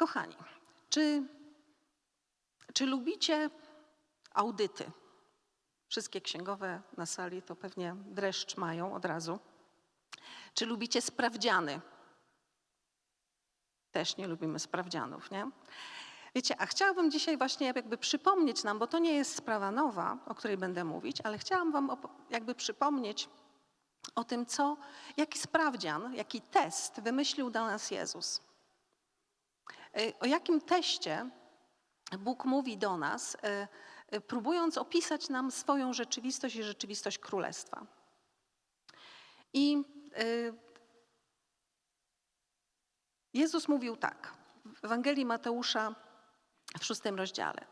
Kochani, czy, czy lubicie audyty? Wszystkie księgowe na sali to pewnie dreszcz mają od razu. Czy lubicie sprawdziany? Też nie lubimy sprawdzianów, nie? Wiecie, a chciałabym dzisiaj właśnie jakby przypomnieć nam, bo to nie jest sprawa nowa, o której będę mówić, ale chciałam wam jakby przypomnieć o tym, co, jaki sprawdzian, jaki test wymyślił dla nas Jezus. Y, O jakim teście Bóg mówi do nas, y, y, próbując opisać nam swoją rzeczywistość i rzeczywistość królestwa. I Jezus mówił tak w Ewangelii Mateusza w szóstym rozdziale.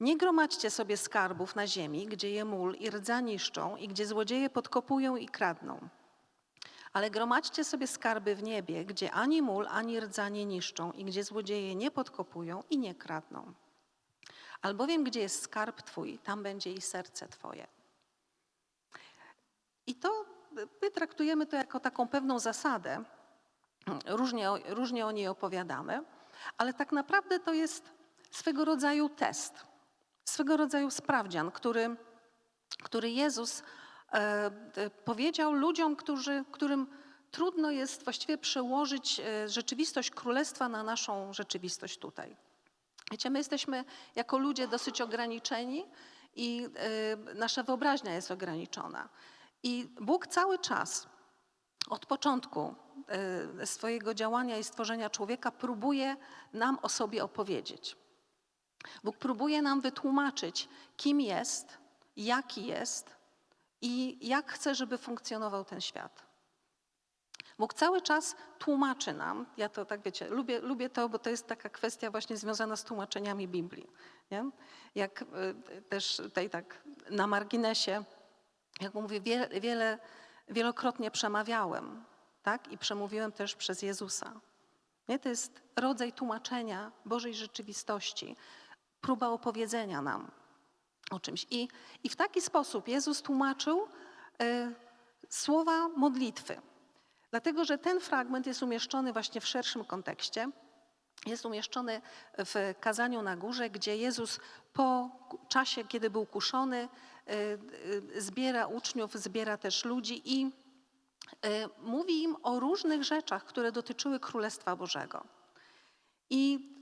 Nie gromadźcie sobie skarbów na ziemi, gdzie je mól i rdza niszczą i gdzie złodzieje podkopują i kradną. Ale gromadźcie sobie skarby w niebie, gdzie ani mól, ani rdza nie niszczą i gdzie złodzieje nie podkopują i nie kradną. Albowiem gdzie jest skarb Twój, tam będzie i serce Twoje. I to my traktujemy to jako taką pewną zasadę. Różnie, różnie o niej opowiadamy, ale tak naprawdę to jest swego rodzaju test, swego rodzaju sprawdzian, który, który Jezus powiedział ludziom, którzy, którym trudno jest właściwie przełożyć e, rzeczywistość królestwa na naszą rzeczywistość tutaj. Wiecie, my jesteśmy jako ludzie dosyć ograniczeni i e, nasza wyobraźnia jest ograniczona. I Bóg cały czas, od początku e, swojego działania i stworzenia człowieka, próbuje nam o sobie opowiedzieć. Bóg próbuje nam wytłumaczyć, kim jest, jaki jest i jak chce, żeby funkcjonował ten świat. Bóg cały czas tłumaczy nam, ja to tak wiecie, lubię, lubię to, bo to jest taka kwestia właśnie związana z tłumaczeniami Biblii. Nie? Jak y, też tutaj tak na marginesie, jak mówię, wiele, wiele, wielokrotnie przemawiałem, tak? I przemówiłem też przez Jezusa. Nie? To jest rodzaj tłumaczenia Bożej rzeczywistości, próba opowiedzenia nam o czymś. I, i w taki sposób Jezus tłumaczył e, słowa modlitwy. Dlatego, że ten fragment jest umieszczony właśnie w szerszym kontekście. Jest umieszczony w kazaniu na górze, gdzie Jezus po czasie, kiedy był kuszony, e, e, zbiera uczniów, zbiera też ludzi i mówi im o różnych rzeczach, które dotyczyły Królestwa Bożego. I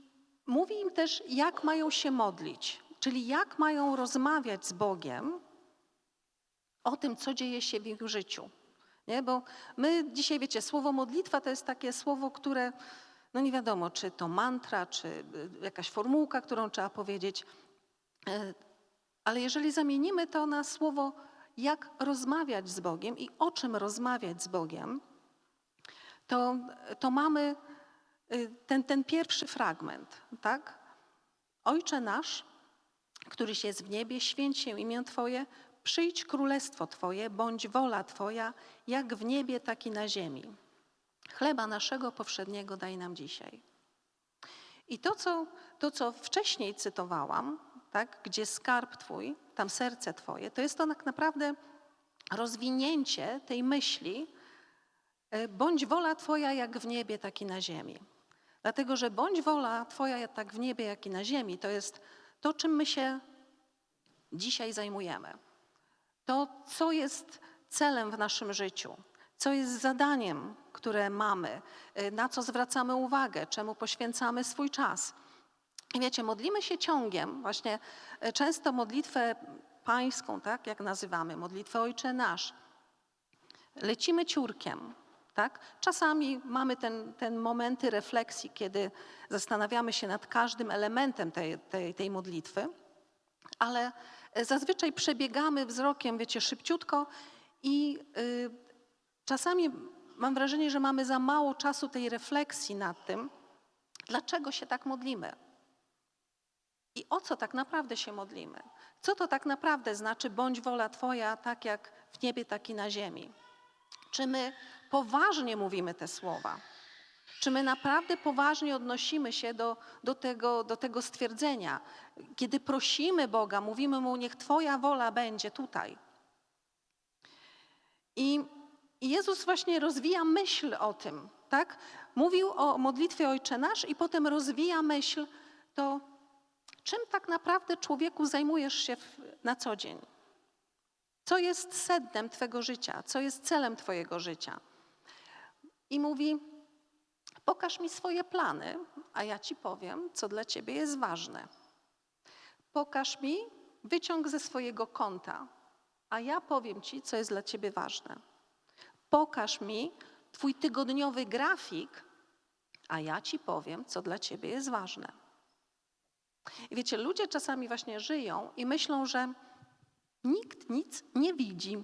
mówi im też, jak mają się modlić, czyli jak mają rozmawiać z Bogiem o tym, co dzieje się w ich życiu. Nie? Bo my dzisiaj, wiecie, słowo modlitwa to jest takie słowo, które, no nie wiadomo, czy to mantra, czy y, jakaś formułka, którą trzeba powiedzieć, E, ale jeżeli zamienimy to na słowo, jak rozmawiać z Bogiem i o czym rozmawiać z Bogiem, to, to mamy y, ten, ten pierwszy fragment, tak? Ojcze nasz, któryś jest w niebie, święć się imię Twoje, przyjdź królestwo Twoje, bądź wola Twoja, jak w niebie, tak i na ziemi. Chleba naszego powszedniego daj nam dzisiaj. I to, co, to, co wcześniej cytowałam, tak, gdzie skarb Twój, tam serce Twoje, to jest to tak naprawdę rozwinięcie tej myśli, e, bądź wola Twoja jak w niebie, tak i na ziemi. Dlatego, że bądź wola Twoja tak w niebie, jak i na ziemi, to jest to, czym my się dzisiaj zajmujemy. To, co jest celem w naszym życiu, co jest zadaniem, które mamy, na co zwracamy uwagę, czemu poświęcamy swój czas. I wiecie, modlimy się ciągiem, właśnie y, często modlitwę pańską, tak jak nazywamy, modlitwę Ojcze Nasz. Lecimy ciurkiem, tak? Czasami mamy ten, ten momenty refleksji, kiedy zastanawiamy się nad każdym elementem tej, tej, tej modlitwy, ale zazwyczaj przebiegamy wzrokiem, wiecie, szybciutko i y, czasami mam wrażenie, że mamy za mało czasu tej refleksji nad tym, dlaczego się tak modlimy. I o co tak naprawdę się modlimy? Co to tak naprawdę znaczy, bądź wola Twoja, tak jak w niebie, tak i na ziemi? Czy my poważnie mówimy te słowa? Czy my naprawdę poważnie odnosimy się do, do, tego, do tego stwierdzenia? Kiedy prosimy Boga, mówimy Mu, niech Twoja wola będzie tutaj. I Jezus właśnie rozwija myśl o tym, tak? Mówił o modlitwie Ojcze Nasz i potem rozwija myśl, to czym tak naprawdę człowieku zajmujesz się na co dzień? Co jest sednem Twego życia? Co jest celem Twojego życia? I mówi, pokaż mi swoje plany, a ja Ci powiem, co dla Ciebie jest ważne. Pokaż mi wyciąg ze swojego konta, a ja powiem Ci, co jest dla Ciebie ważne. Pokaż mi Twój tygodniowy grafik, a ja Ci powiem, co dla Ciebie jest ważne. I wiecie, ludzie czasami właśnie żyją i myślą, że nikt nic nie widzi,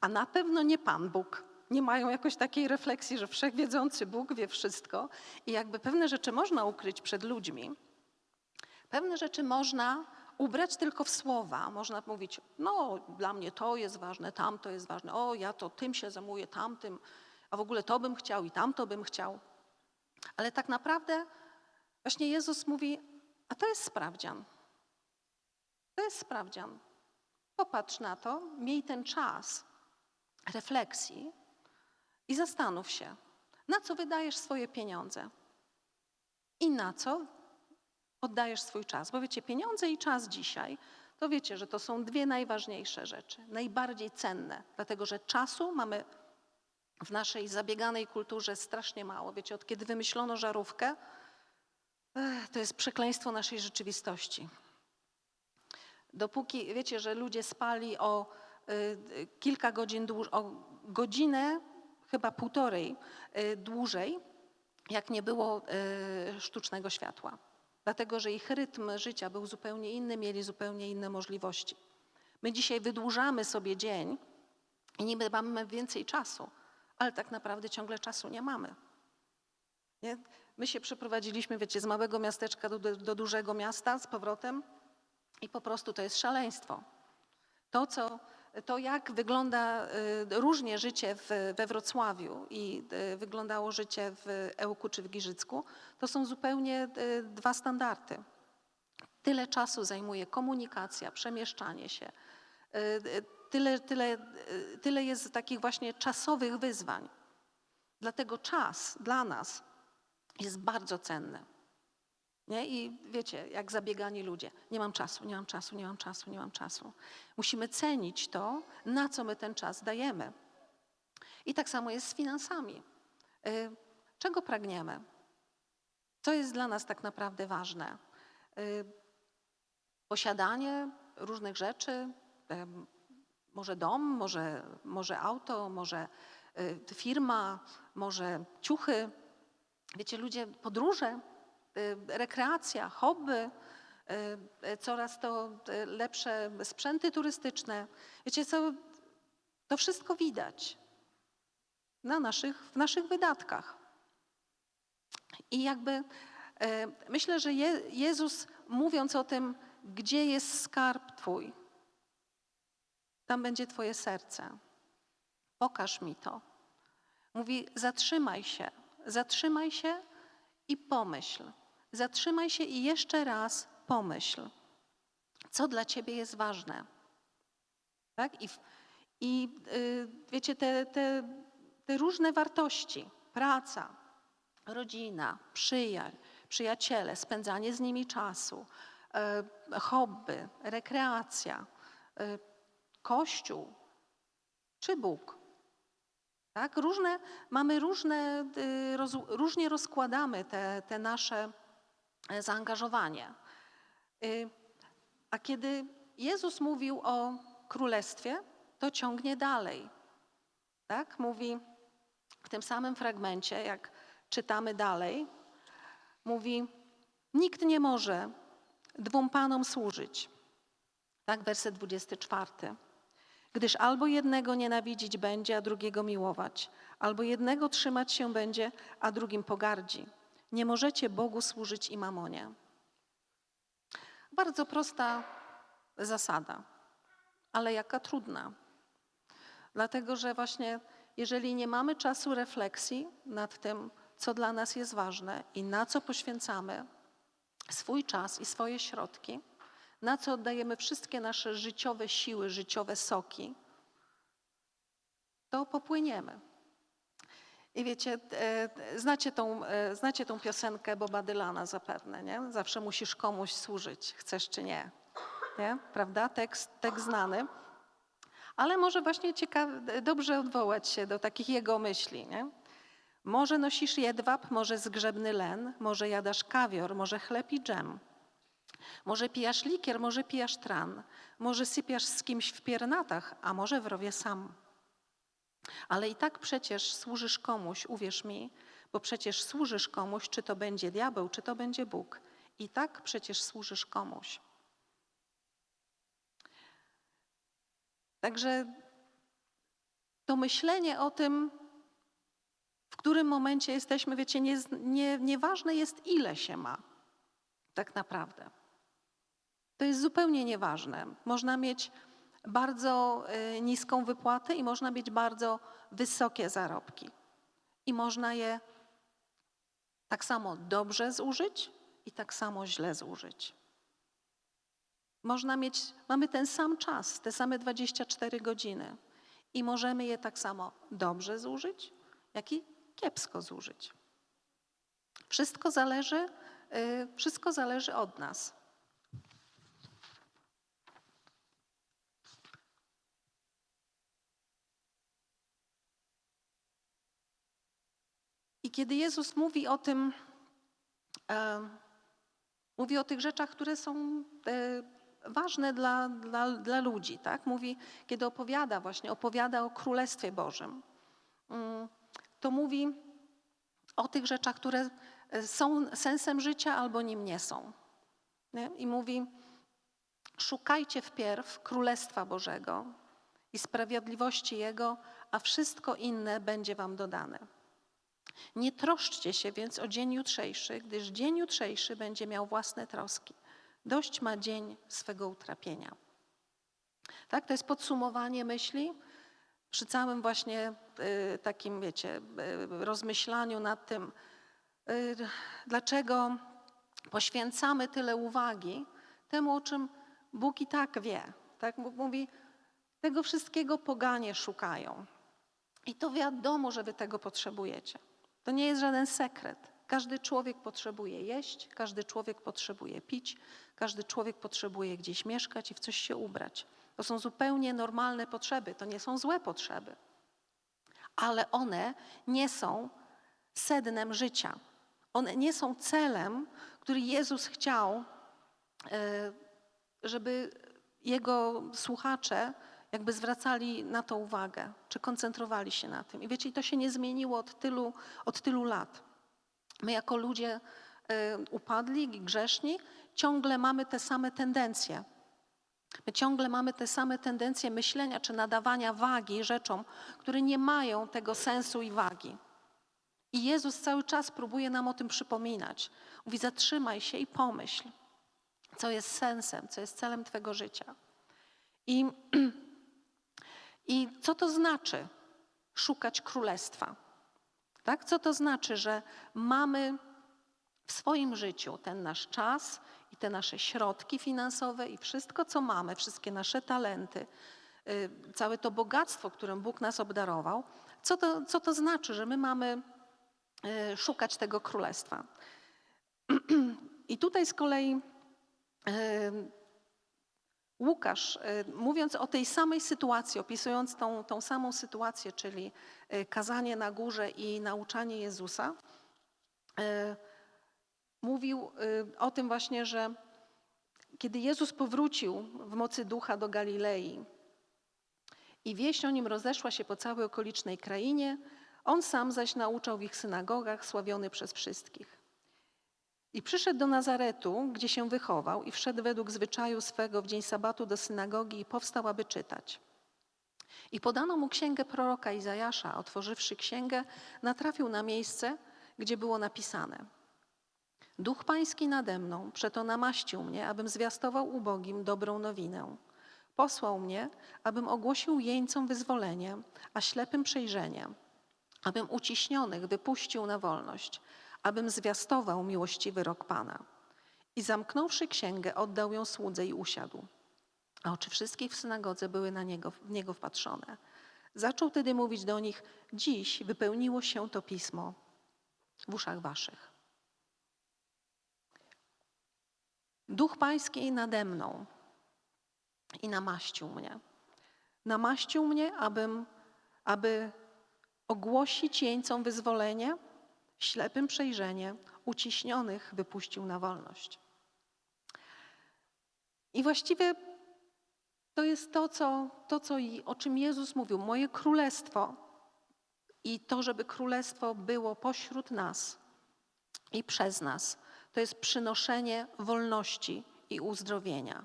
a na pewno nie Pan Bóg. Nie mają jakoś takiej refleksji, że wszechwiedzący Bóg wie wszystko i jakby pewne rzeczy można ukryć przed ludźmi. Pewne rzeczy można ubrać tylko w słowa. Można mówić, no dla mnie to jest ważne, tamto jest ważne, o ja to tym się zajmuję, tamtym, a w ogóle to bym chciał i tamto bym chciał. Ale tak naprawdę właśnie Jezus mówi, a to jest sprawdzian. To jest sprawdzian. Popatrz na to, miej ten czas refleksji i zastanów się, na co wydajesz swoje pieniądze i na co oddajesz swój czas. Bo wiecie, pieniądze i czas dzisiaj, to wiecie, że to są dwie najważniejsze rzeczy, najbardziej cenne, dlatego że czasu mamy w naszej zabieganej kulturze strasznie mało. Wiecie, od kiedy wymyślono żarówkę, ech, to jest przekleństwo naszej rzeczywistości. Dopóki, wiecie, że ludzie spali o y, kilka godzin dłużej, o godzinę, chyba półtorej y, dłużej, jak nie było y, sztucznego światła. Dlatego, że ich rytm życia był zupełnie inny, mieli zupełnie inne możliwości. My dzisiaj wydłużamy sobie dzień i niby mamy więcej czasu, ale tak naprawdę ciągle czasu nie mamy. Nie? My się przeprowadziliśmy, wiecie, z małego miasteczka do, do, do dużego miasta z powrotem i po prostu to jest szaleństwo. To, co, to jak wygląda y, różnie życie w, we Wrocławiu i y, wyglądało życie w Ełku czy w Giżycku, to są zupełnie y, dwa standardy. Tyle czasu zajmuje komunikacja, przemieszczanie się. Tyle, tyle, tyle jest takich właśnie czasowych wyzwań. Dlatego czas dla nas jest bardzo cenny. Nie? I wiecie, jak zabiegani ludzie. Nie mam czasu, nie mam czasu, nie mam czasu, nie mam czasu. Musimy cenić to, na co my ten czas dajemy. I tak samo jest z finansami. Y, czego pragniemy? Co jest dla nas tak naprawdę ważne? Y, posiadanie różnych rzeczy, może dom, może, może auto, może y, firma, może ciuchy. Wiecie, ludzie, podróże, rekreacja, hobby, y, y, coraz to lepsze sprzęty turystyczne. Wiecie co, to wszystko widać na naszych, w naszych wydatkach. I jakby myślę, że Jezus mówiąc o tym, gdzie jest skarb Twój, tam będzie Twoje serce. Pokaż mi to. Mówi, zatrzymaj się, zatrzymaj się i pomyśl. Zatrzymaj się i jeszcze raz pomyśl, co dla ciebie jest ważne. Tak? I, i yy, wiecie, te, te, te różne wartości, praca, rodzina, przyjaźń, przyjaciele, spędzanie z nimi czasu, yy, hobby, rekreacja, yy, kościół czy Bóg. Tak? Różne, mamy różne, y, roz, różnie rozkładamy te, te nasze zaangażowanie. Y, a kiedy Jezus mówił o królestwie, to ciągnie dalej. Tak? Mówi w tym samym fragmencie, jak czytamy dalej, mówi: Nikt nie może dwóm panom służyć. Tak, werset 24 gdyż albo jednego nienawidzić będzie, a drugiego miłować, albo jednego trzymać się będzie, a drugim pogardzi. Nie możecie Bogu służyć i mamonie. Bardzo prosta zasada, ale jaka trudna. Dlatego, że właśnie jeżeli nie mamy czasu refleksji nad tym, co dla nas jest ważne i na co poświęcamy swój czas i swoje środki, na co oddajemy wszystkie nasze życiowe siły, życiowe soki, to popłyniemy. I wiecie, e, znacie tą, e, znacie tą piosenkę Boba Dylana zapewne, nie? Zawsze musisz komuś służyć, chcesz czy nie. nie? Prawda? Tekst, tekst znany. Ale może właśnie ciekawe, dobrze odwołać się do takich jego myśli, nie? Może nosisz jedwab, może zgrzebny len, może jadasz kawior, może chleb i dżem. Może pijasz likier, może pijasz tran, może sypiasz z kimś w piernatach, a może w rowie sam. Ale i tak przecież służysz komuś, uwierz mi, bo przecież służysz komuś, czy to będzie diabeł, czy to będzie Bóg. I tak przecież służysz komuś. Także to myślenie o tym, w którym momencie jesteśmy, wiecie, nie, nie, nieważne jest, ile się ma, tak naprawdę. To jest zupełnie nieważne. Można mieć bardzo y, niską wypłatę i można mieć bardzo wysokie zarobki. I można je tak samo dobrze zużyć i tak samo źle zużyć. Można mieć, mamy ten sam czas, te same 24 godziny i możemy je tak samo dobrze zużyć, jak i kiepsko zużyć. Wszystko zależy, y, wszystko zależy od nas. Kiedy Jezus mówi o tym, e, mówi o tych rzeczach, które są e, ważne dla, dla, dla ludzi, tak? Mówi, kiedy opowiada właśnie, opowiada o Królestwie Bożym, mm, to mówi o tych rzeczach, które e, są sensem życia albo nim nie są. Nie? I mówi, szukajcie wpierw Królestwa Bożego i sprawiedliwości Jego, a wszystko inne będzie wam dodane. Nie troszczcie się więc o dzień jutrzejszy, gdyż dzień jutrzejszy będzie miał własne troski. Dość ma dzień swego utrapienia. Tak, to jest podsumowanie myśli przy całym właśnie y, takim, wiecie, y, rozmyślaniu nad tym, y, dlaczego poświęcamy tyle uwagi temu, o czym Bóg i tak wie. Tak? Mówi, tego wszystkiego poganie szukają. I to wiadomo, że wy tego potrzebujecie. To nie jest żaden sekret. Każdy człowiek potrzebuje jeść, każdy człowiek potrzebuje pić, każdy człowiek potrzebuje gdzieś mieszkać i w coś się ubrać. To są zupełnie normalne potrzeby, to nie są złe potrzeby. Ale one nie są sednem życia. One nie są celem, który Jezus chciał, e, żeby jego słuchacze jakby zwracali na to uwagę, czy koncentrowali się na tym. I wiecie, to się nie zmieniło od tylu, od tylu lat. My jako ludzie y, upadli, grzeszni, ciągle mamy te same tendencje. My ciągle mamy te same tendencje myślenia czy nadawania wagi rzeczom, które nie mają tego sensu i wagi. I Jezus cały czas próbuje nam o tym przypominać. Mówi: zatrzymaj się i pomyśl, co jest sensem, co jest celem Twojego życia. I I co to znaczy szukać królestwa? Tak? Co to znaczy, że mamy w swoim życiu ten nasz czas i te nasze środki finansowe i wszystko, co mamy, wszystkie nasze talenty, y, całe to bogactwo, którym Bóg nas obdarował, co to, co to znaczy, że my mamy y, szukać tego królestwa? I tutaj z kolei y, Łukasz, y, mówiąc o tej samej sytuacji, opisując tą, tą samą sytuację, czyli y, kazanie na górze i nauczanie Jezusa, y, mówił o tym właśnie, że kiedy Jezus powrócił w mocy ducha do Galilei i wieść o nim rozeszła się po całej okolicznej krainie, on sam zaś nauczał w ich synagogach, sławiony przez wszystkich. I przyszedł do Nazaretu, gdzie się wychował, i wszedł według zwyczaju swego w dzień sabatu do synagogi i powstał, aby czytać. I podano mu księgę proroka Izajasza. Otworzywszy księgę, natrafił na miejsce, gdzie było napisane: Duch Pański nade mną, przeto namaścił mnie, abym zwiastował ubogim dobrą nowinę. Posłał mnie, abym ogłosił jeńcom wyzwolenie, a ślepym przejrzenie, abym uciśnionych wypuścił na wolność abym zwiastował miłościwy rok Pana. I zamknąwszy księgę, oddał ją słudze i usiadł. A oczy wszystkich w synagodze były na niego, w niego wpatrzone. Zaczął tedy mówić do nich: Dziś wypełniło się to pismo w uszach waszych. Duch Pański nade mną i namaścił mnie. Namaścił mnie, abym, aby ogłosić jeńcom wyzwolenie, ślepym przejrzenie, uciśnionych wypuścił na wolność. I właściwie to jest to, co, to co i o czym Jezus mówił. Moje królestwo i to, żeby królestwo było pośród nas i przez nas, to jest przynoszenie wolności i uzdrowienia.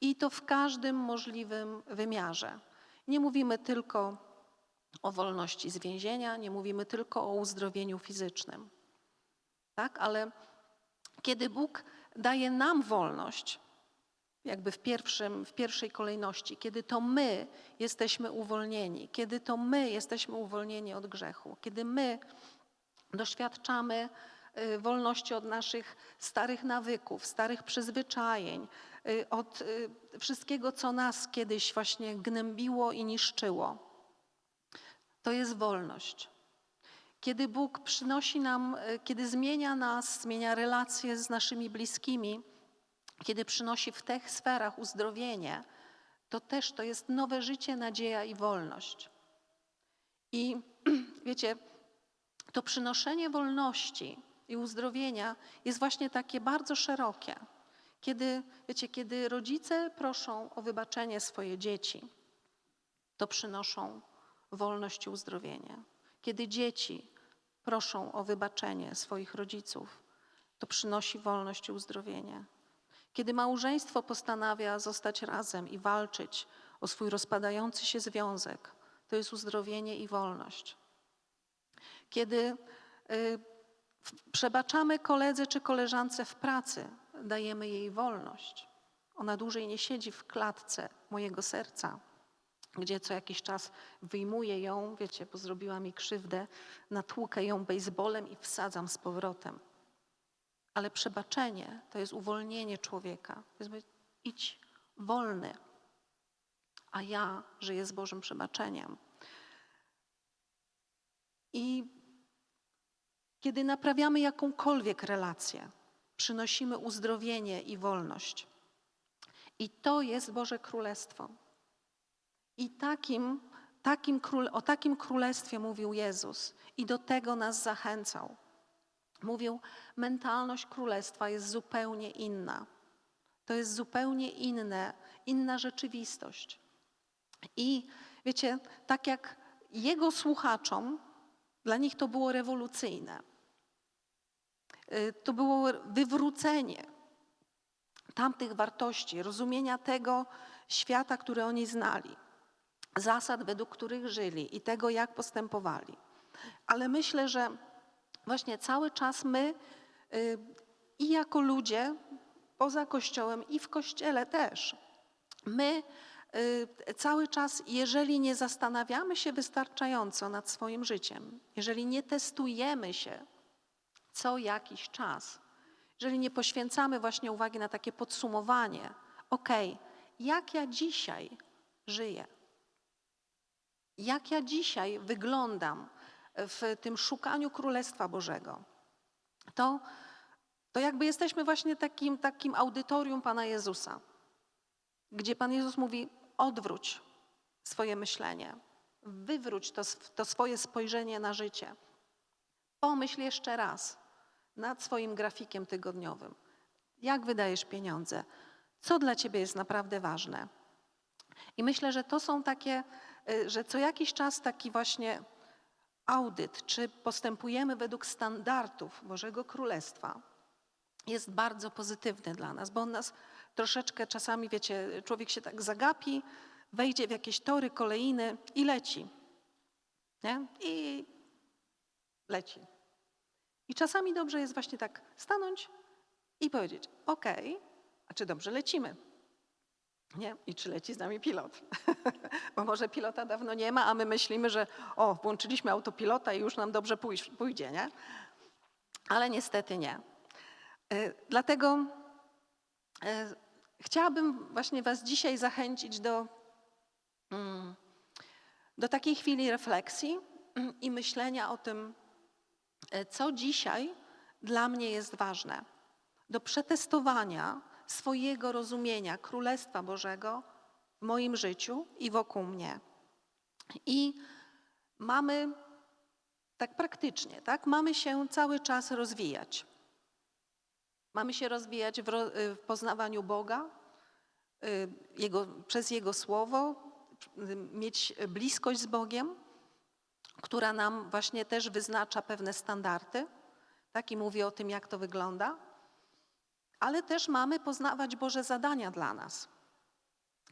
I to w każdym możliwym wymiarze. Nie mówimy tylko o wolności z więzienia, nie mówimy tylko o uzdrowieniu fizycznym. Tak? Ale kiedy Bóg daje nam wolność, jakby w, pierwszym, w pierwszej kolejności, kiedy to my jesteśmy uwolnieni, kiedy to my jesteśmy uwolnieni od grzechu, kiedy my doświadczamy y, wolności od naszych starych nawyków, starych przyzwyczajeń, y, od y, wszystkiego, co nas kiedyś właśnie gnębiło i niszczyło. To jest wolność. Kiedy Bóg przynosi nam, kiedy zmienia nas, zmienia relacje z naszymi bliskimi, kiedy przynosi w tych sferach uzdrowienie, to też to jest nowe życie, nadzieja i wolność. I wiecie, to przynoszenie wolności i uzdrowienia jest właśnie takie bardzo szerokie. Kiedy, wiecie, kiedy rodzice proszą o wybaczenie swoje dzieci, to przynoszą wolność i uzdrowienie. Kiedy dzieci proszą o wybaczenie swoich rodziców, to przynosi wolność i uzdrowienie. Kiedy małżeństwo postanawia zostać razem i walczyć o swój rozpadający się związek, to jest uzdrowienie i wolność. Kiedy y, przebaczamy koledze czy koleżance w pracy, dajemy jej wolność. Ona dłużej nie siedzi w klatce mojego serca, gdzie co jakiś czas wyjmuję ją, wiecie, bo zrobiła mi krzywdę, natłukę ją baseballem i wsadzam z powrotem. Ale przebaczenie to jest uwolnienie człowieka. To jest idź wolny, a ja żyję z Bożym przebaczeniem. I kiedy naprawiamy jakąkolwiek relację, przynosimy uzdrowienie i wolność. I to jest Boże Królestwo. I takim, takim król, o takim królestwie mówił Jezus i do tego nas zachęcał. Mówił, mentalność królestwa jest zupełnie inna. To jest zupełnie inne, inna rzeczywistość. I wiecie, tak jak jego słuchaczom, dla nich to było rewolucyjne. Y, to było wywrócenie tamtych wartości, rozumienia tego świata, który oni znali, zasad, według których żyli i tego, jak postępowali. Ale myślę, że właśnie cały czas my y, i jako ludzie poza Kościołem i w Kościele też, my y, cały czas, jeżeli nie zastanawiamy się wystarczająco nad swoim życiem, jeżeli nie testujemy się co jakiś czas, jeżeli nie poświęcamy właśnie uwagi na takie podsumowanie, ok, jak ja dzisiaj żyję, jak ja dzisiaj wyglądam, w tym szukaniu Królestwa Bożego, to, to jakby jesteśmy właśnie takim, takim audytorium Pana Jezusa, gdzie Pan Jezus mówi: odwróć swoje myślenie, wywróć to, to swoje spojrzenie na życie. Pomyśl jeszcze raz nad swoim grafikiem tygodniowym. Jak wydajesz pieniądze? Co dla Ciebie jest naprawdę ważne? I myślę, że to są takie, że co jakiś czas taki właśnie audyt, czy postępujemy według standardów Bożego Królestwa, jest bardzo pozytywny dla nas, bo on nas troszeczkę czasami, wiecie, człowiek się tak zagapi, wejdzie w jakieś tory kolejne i leci. Nie? I leci. I czasami dobrze jest właśnie tak stanąć i powiedzieć: OK, a czy dobrze lecimy? Nie? I czy leci z nami pilot? Bo może pilota dawno nie ma, a my myślimy, że o, włączyliśmy autopilota i już nam dobrze pójdzie, nie? Ale niestety nie. E, dlatego e, chciałabym właśnie Was dzisiaj zachęcić do, mm, do takiej chwili refleksji i myślenia o tym, e, co dzisiaj dla mnie jest ważne, do przetestowania swojego rozumienia Królestwa Bożego w moim życiu i wokół mnie. I mamy tak praktycznie, tak? Mamy się cały czas rozwijać. Mamy się rozwijać w, ro, w poznawaniu Boga, y, jego, przez Jego Słowo, y, mieć bliskość z Bogiem, która nam właśnie też wyznacza pewne standardy, tak? I mówi o tym, jak to wygląda. Ale też mamy poznawać Boże zadania dla nas.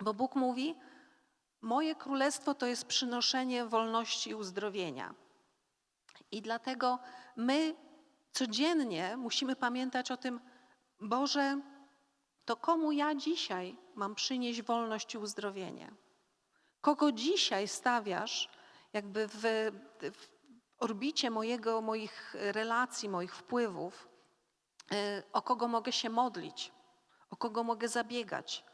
Bo Bóg mówi, moje królestwo to jest przynoszenie wolności i uzdrowienia. I dlatego my codziennie musimy pamiętać o tym, Boże, to komu ja dzisiaj mam przynieść wolność i uzdrowienie? Kogo dzisiaj stawiasz jakby w, w orbicie mojego, moich relacji, moich wpływów, o kogo mogę się modlić, o kogo mogę zabiegać,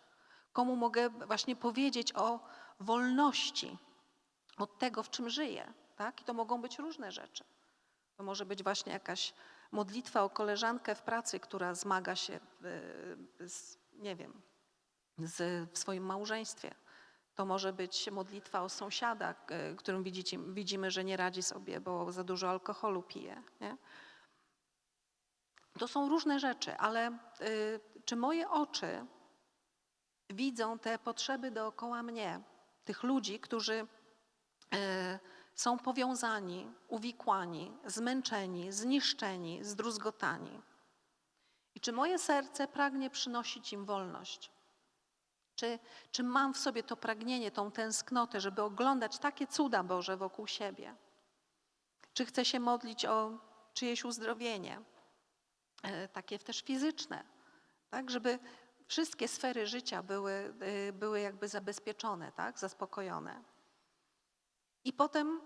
komu mogę właśnie powiedzieć o wolności od tego, w czym żyję. Tak? I to mogą być różne rzeczy. To może być właśnie jakaś modlitwa o koleżankę w pracy, która zmaga się, y, z, nie wiem, z, w swoim małżeństwie. To może być modlitwa o sąsiada, y, którym widzicie, widzimy, że nie radzi sobie, bo za dużo alkoholu pije. Nie? To są różne rzeczy, ale y, czy moje oczy widzą te potrzeby dookoła mnie, tych ludzi, którzy y, są powiązani, uwikłani, zmęczeni, zniszczeni, zdruzgotani? I czy moje serce pragnie przynosić im wolność? Czy, czy mam w sobie to pragnienie, tą tęsknotę, żeby oglądać takie cuda Boże wokół siebie? Czy chcę się modlić o czyjeś uzdrowienie? E, takie też fizyczne, tak? Żeby wszystkie sfery życia były, y, były jakby zabezpieczone, tak? zaspokojone. I potem,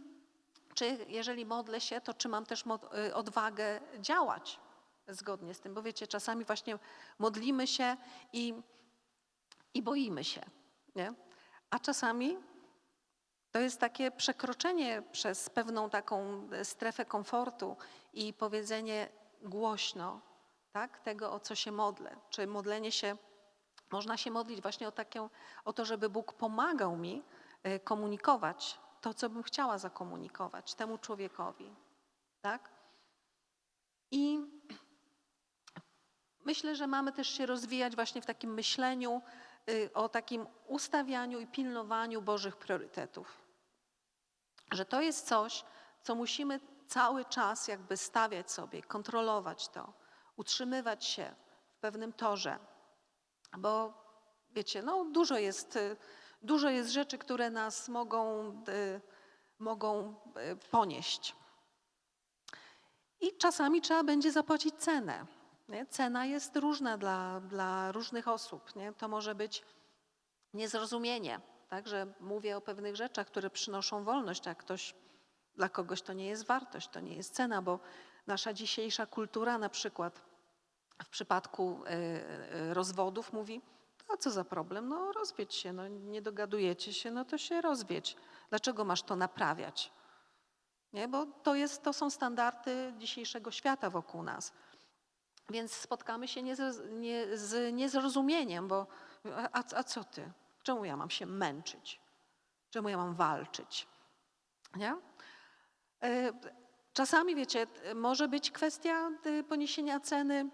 czy jeżeli modlę się, to czy mam też y, odwagę działać zgodnie z tym? Bo wiecie, czasami właśnie modlimy się i i boimy się. Nie? A czasami to jest takie przekroczenie przez pewną taką strefę komfortu i powiedzenie głośno tak, tego, o co się modlę. Czy modlenie się, można się modlić właśnie o, takie, o to, żeby Bóg pomagał mi e, komunikować to, co bym chciała zakomunikować temu człowiekowi. Tak? I myślę, że mamy też się rozwijać właśnie w takim myśleniu, Y, o takim ustawianiu i pilnowaniu Bożych priorytetów. Że to jest coś, co musimy cały czas jakby stawiać sobie, kontrolować to, utrzymywać się w pewnym torze. Bo wiecie, no dużo jest, y, dużo jest rzeczy, które nas mogą, y, mogą ponieść. I czasami trzeba będzie zapłacić cenę. Nie? Cena jest różna dla, dla różnych osób. Nie? To może być niezrozumienie, tak? że mówię o pewnych rzeczach, które przynoszą wolność, a ktoś, dla kogoś to nie jest wartość, to nie jest cena, bo nasza dzisiejsza kultura na przykład w przypadku y, y, rozwodów mówi, a co za problem, no rozwiedź się, no nie dogadujecie się, no to się rozwiedź. Dlaczego masz to naprawiać? Nie? Bo to, jest, to są standardy dzisiejszego świata wokół nas. Więc spotkamy się nie z, nie, z niezrozumieniem, bo a, a co ty? Czemu ja mam się męczyć? Czemu ja mam walczyć? Nie? E, czasami, wiecie, może być kwestia y, poniesienia ceny.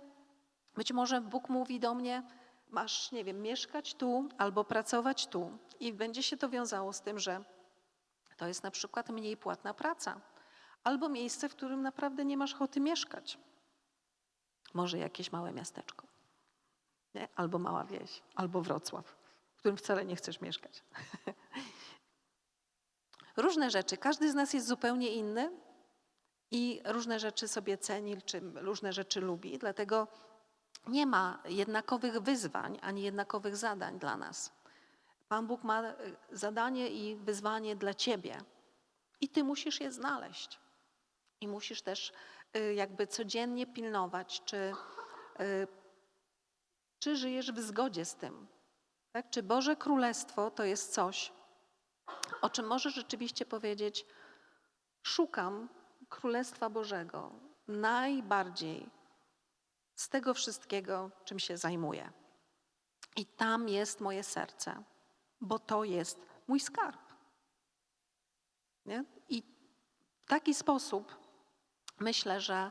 Być może Bóg mówi do mnie, masz, nie wiem, mieszkać tu albo pracować tu. I będzie się to wiązało z tym, że to jest na przykład mniej płatna praca. Albo miejsce, w którym naprawdę nie masz ochoty mieszkać. Może jakieś małe miasteczko. Nie? Albo mała wieś, albo Wrocław, w którym wcale nie chcesz mieszkać. różne rzeczy. Każdy z nas jest zupełnie inny i różne rzeczy sobie ceni, czy różne rzeczy lubi. Dlatego nie ma jednakowych wyzwań ani jednakowych zadań dla nas. Pan Bóg ma e, zadanie i wyzwanie dla ciebie i ty musisz je znaleźć. I musisz też Y, jakby codziennie pilnować, czy, y, czy żyjesz w zgodzie z tym. Tak? Czy Boże Królestwo to jest coś, o czym możesz rzeczywiście powiedzieć: Szukam Królestwa Bożego najbardziej z tego wszystkiego, czym się zajmuję. I tam jest moje serce, bo to jest mój skarb. Nie? I w taki sposób myślę, że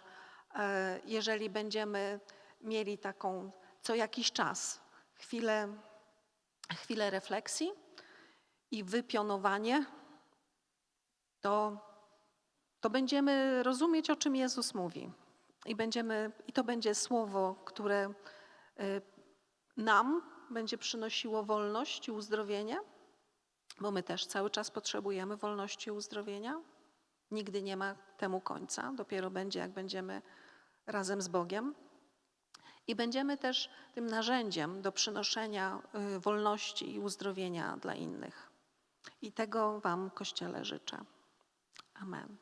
e, jeżeli będziemy mieli taką co jakiś czas chwilę, chwilę refleksji i wypionowanie, to, to będziemy rozumieć, o czym Jezus mówi. I, będziemy, I to będzie słowo, które y, nam będzie przynosiło wolność i uzdrowienie, bo my też cały czas potrzebujemy wolności i uzdrowienia. Nigdy nie ma temu końca, dopiero będzie, jak będziemy razem z Bogiem. I będziemy też tym narzędziem do przynoszenia y, wolności i uzdrowienia dla innych. I tego Wam, Kościele, życzę. Amen.